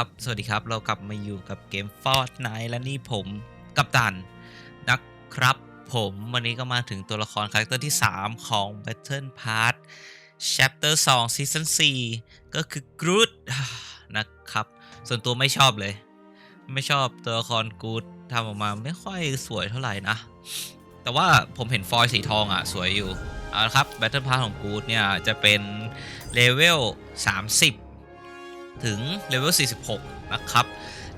ครับ สวัสดีครับ เรากลับมาอยู่กับเกม Fortnite และนี่ผมกัปตันนะครับผมวันนี้ก็มาถึงตัวละครคาแรคเตอร์ที่ 3 ของ Battle Pass Chapter 2 Season 4 ก็คือ Groot นะครับ ส่วนตัวไม่ชอบเลย ไม่ชอบตัวละคร Groot ทำออกมาไม่ค่อยสวยเท่าไหร่นะ แต่ว่าผมเห็นฟอยล์สีทองอะ สวยอยู่ เอาละครับ Battle Pass ของ Groot เนี่ย จะเป็นเลเวล30 ถึงเลเวล 46 นะครับ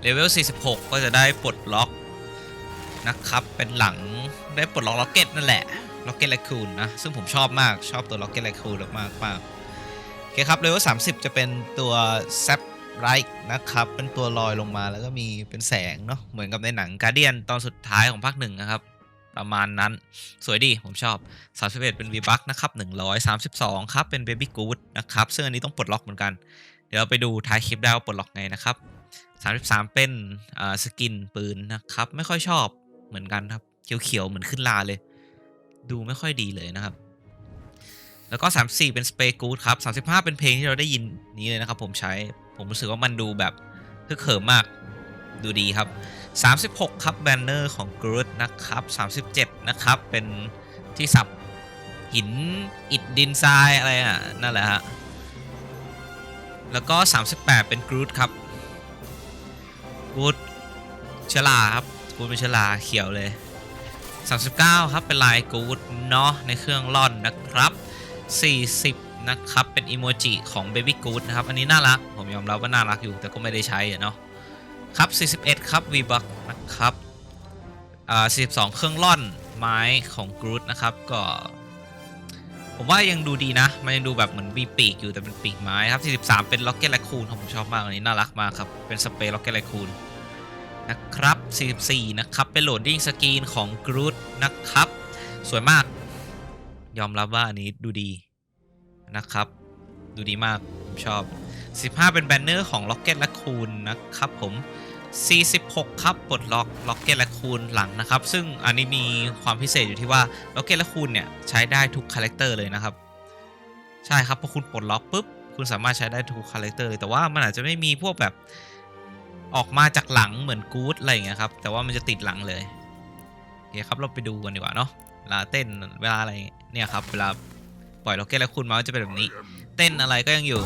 เลเวล 46 ก็จะได้ปลดล็อกนะครับ เป็นหลังได้ปลดล็อกล็อกเก็ตนั่นแหละ ล็อกเก็ตแลคูนนะ ซึ่งผมชอบมาก ชอบตัวล็อกเก็ตแลคูนมากมากโอเคครับ เลเวล 30 จะเป็นตัวแซปไรท์นะครับ เป็นตัวลอยลงมาแล้วก็มีเป็นแสงเนาะ เหมือนกับในหนังการเดียนตอนสุดท้ายของภาคหนึ่งนะครับ ประมาณนั้น สวยดี ผมชอบ 31 เป็น v b u c นะครับ 132 ครับ เป็น Baby Good นะครับ ซึ่งอันนี้ต้องปลดล็อกเหมือนกัน เดี๋ยวไปดูท้ายคลิปได้ว่าปลดล็อกไงนะครับ 33 เป็นสกินปืนนะครับ ไม่ค่อยชอบเหมือนกันครับ เขียวๆเหมือนขึ้นลาเลย ดูไม่ค่อยดีเลยนะครับ แล้วก็ 34 เป็นสเปรกูดครับ 35 เป็นเพลงที่เราได้ยินนี้เลยนะครับผมใช้ผมรู้สึกว่ามันดูแบบฮึกเหิมมากดูดีครับ 36 ครับแบนเนอร์ของกรูดนะครับ 37 นะครับเป็นที่สับหินอิฐดินทรายอะไรอะนั่นแหละฮะ แล้วก็ 38 เป็นกรูดครับกรูดชลาครับกรูดเป็นชลาเขียวเลย 39 ครับ เป็นลายกรูดเนาะในเครื่องร่อนนะครับ 40 นะครับ เป็นอีโมจิของ Baby Good นะครับ อันนี้น่ารัก ผมยอมรับว่าน่ารักอยู่แต่ก็ไม่ได้ใช้เนาะครับ 41 ครับ v b u c นะครับอ่า42 เครื่องร่อนไม้ของกรูดนะครับก็ ผมว่ายังดูดีนะ มันยังดูแบบเหมือนมีปีกอยู่แต่เป็นปีกไม้ครับ 43 เป็นล็อกเก็ตแลคูนผมชอบมากอันนี้น่ารักมากครับ เป็นสเปรย์ล็อกเก็ตแลคูนนะครับ 44 นะครับ เป็นโหลดดิ้งสกรีนของกรูดนะครับ สวยมาก ยอมรับว่าอันนี้ดูดีนะครับ ดูดีมาก ผมชอบ 15 เป็นแบนเนอร์ของล็อกเก็ตและคูนนะครับผม 46 ครับปลดล็อกล็อกเก็ตและคูนหลังนะครับ ซึ่งอันนี้มีความพิเศษอยู่ที่ว่าล็อกเก็ตและคูนเนี่ยใช้ได้ทุกคาแรคเตอร์เลยนะครับ ใช่ครับพอคุณปลดล็อกปุ๊บคุณสามารถใช้ได้ทุกคาแรคเตอร์เลยแต่ว่ามันอาจจะไม่มีพวกแบบออกมาจากหลังเหมือนกู๊ดอะไรอย่างเงี้ยครับ แต่ว่ามันจะติดหลังเลยโอเคครับเราไปดูกันดีกว่าเนาะเวลาเต้นเวลาอะไรเนี่ยครับเวลาปล่อยล็อกเก็ตและคูนมาจะเป็นแบบนี้ เต้นอะไรก็ยังอยู่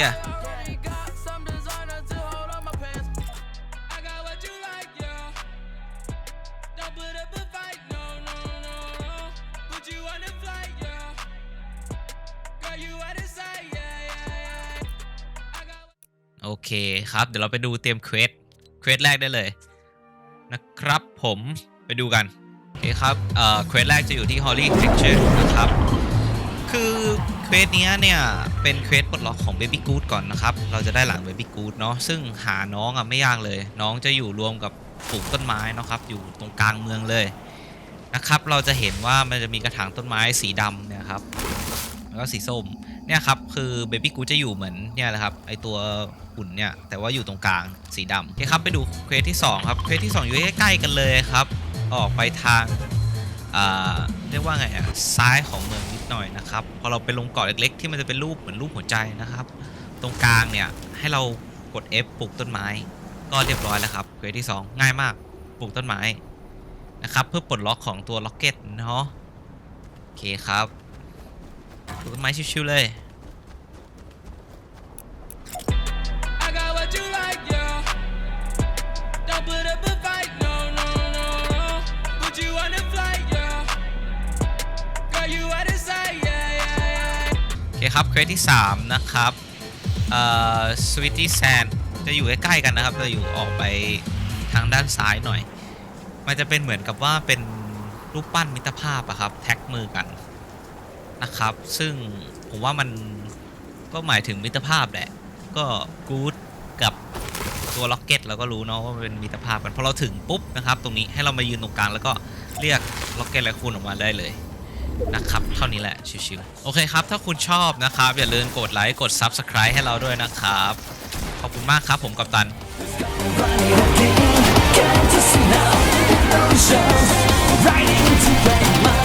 Yeah. โอเคครับ เดี๋ยวเราไปดูเตรียมเควสเควสแรกได้เลยนะครับผมไปดูกัน โอเคครับเอ่อเควสแรกจะอยู่ที่ Holy Picture นะครับ คือเควสนี้เนี่ย เป็นเควสปลดล็อกของ Baby Good ก่อนนะครับ เราจะได้หลัง Baby Good เนาะซึ่งหาน้องอะไม่ยากเลย น้องจะอยู่รวมกับปลูกต้นไม้นะครับ อยู่ตรงกลางเมืองเลยนะครับ เราจะเห็นว่ามันจะมีกระถางต้นไม้สีดำเนี่ยครับแล้วก็สีส้ม เนี่ยครับคือเบบี้กูจะอยู่เหมือนเนี่ยแหละครับไอตัวหุ่นเนี่ยแต่ว่าอยู่ตรงกลางสีดำโอเคครับไปดูเควสที่ 2 ครับเควสที่ 2 อยู่ใกล้ๆกันเลยครับ ออกไปทางอ่าเรียกว่าไงอะซ้ายของเมืองนิดหน่อยนะครับพอเราไปลงเกาะเล็กๆ ที่มันจะเป็นรูปเหมือนรูปหัวใจนะครับ ตรงกลางเนี่ยให้เรากด F ปลูกต้นไม้ ก็เรียบร้อยแล้วครับเควสที่ 2 ง่ายมากปลูกต้นไม้นะครับเพื่อปลดล็อกของตัวล็อกเก็ตเนาะโอเคครับ ปลูกต้นไม้ชิวๆเลยโอเคครับเควสที่ 3 นะครับเอ่อสวิตตี้แซนจะอยู่ใกล้ๆกันนะครับจะอยู่ออกไปทางด้านซ้ายหน่อย มันจะเป็นเหมือนกับว่าเป็นรูปปั้นมิตรภาพอะครับ แท็กมือกัน นะครับ ซึ่งผมว่ามันก็หมายถึงมิตรภาพแหละ ก็กู๊ดกับตัวล็อกเก็ตเราก็รู้เนาะว่ามันเป็นมิตรภาพกันพอเราถึงปุ๊บนะครับ ตรงนี้ให้เรามายืนตรงกลางแล้วก็เรียกล็อกเก็ตและคูณออกมาได้เลยนะครับเท่านี้แหละชิวๆโอเคครับ ถ้าคุณชอบนะครับ อย่าลืมกดไลค์กด Subscribe ให้เราด้วยนะครับ ขอบคุณมากครับผมกัปตัน Right into my mind. Deja vu.